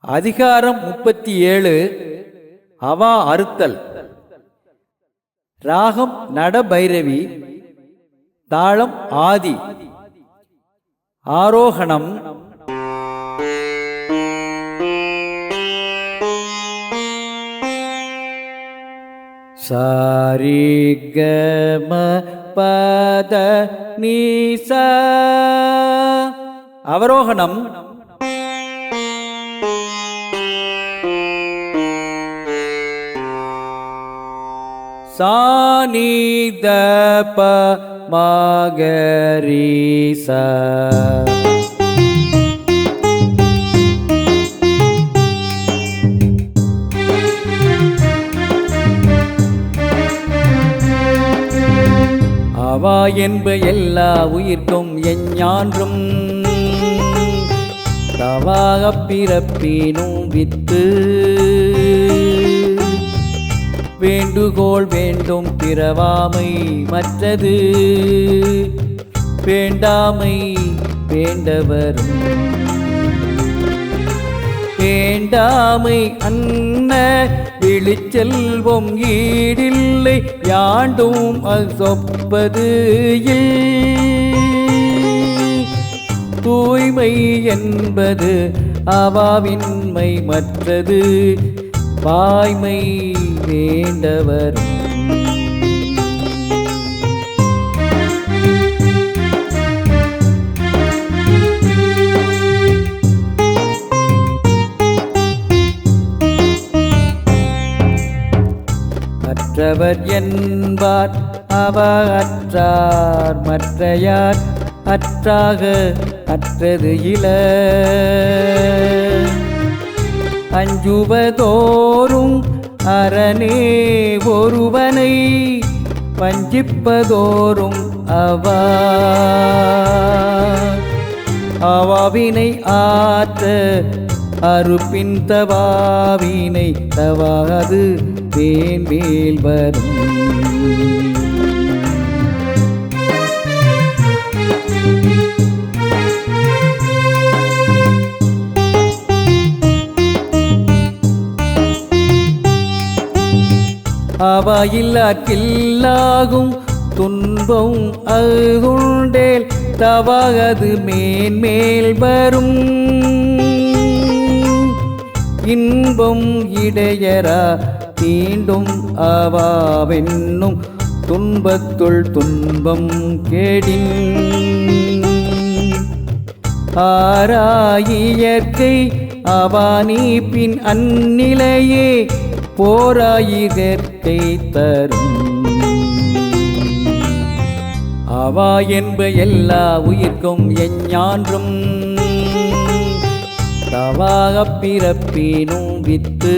அதிகாரம் முப்பத்தி ஏழு அவா அறுத்தல். ராகம் நடபைரவி தாளம் ஆதி. ஆரோகணம். சாரிகம பத நீச அவரோகணம். சானித ப மாகரீச அவா என்ப எல்லா உயிர்க்கும் எஞ்ஞான்றும் தவாக பிறப்பினும் வித்து வேண்டுகோள் வேண்டும் பிறவாமை மற்றது. வேண்டாமை வேண்டவரும். வேண்டாமை அன்ன விழிச்செல்வம் ஈடில்லை யாண்டும் அசொப்பது தூய்மை என்பது அவாவின்மை மற்றது. வாய்மை வேண்டவரும். மற்றவர் என்பார் அவ அற்றார். மற்றையார் அற்றாக அற்றது இல. அஞ்சுவதோறும் அரணே ஒருவனை வஞ்சிப்பதோறும் அவா அவாவினை ஆத்த அறுப்பின் தவாவினை தவாது தேன் மேல் வரும். அவாயில்லாக்கில்லாகும் துன்பம் அதுண்டேல் தவாகது மேன்மேல் வரும். இன்பம் இடையரா தீண்டும் அவாவென்னும் துன்பத்துள் துன்பம் கேடின் ஆராயியற்கை அவானி பின் அந்நிலையே போராயிரத்தை தரும். அவா என்ப எல்லா உயிர்க்கும் எஞ்ஞான்றும் தவாக பிறப்பினும் வித்து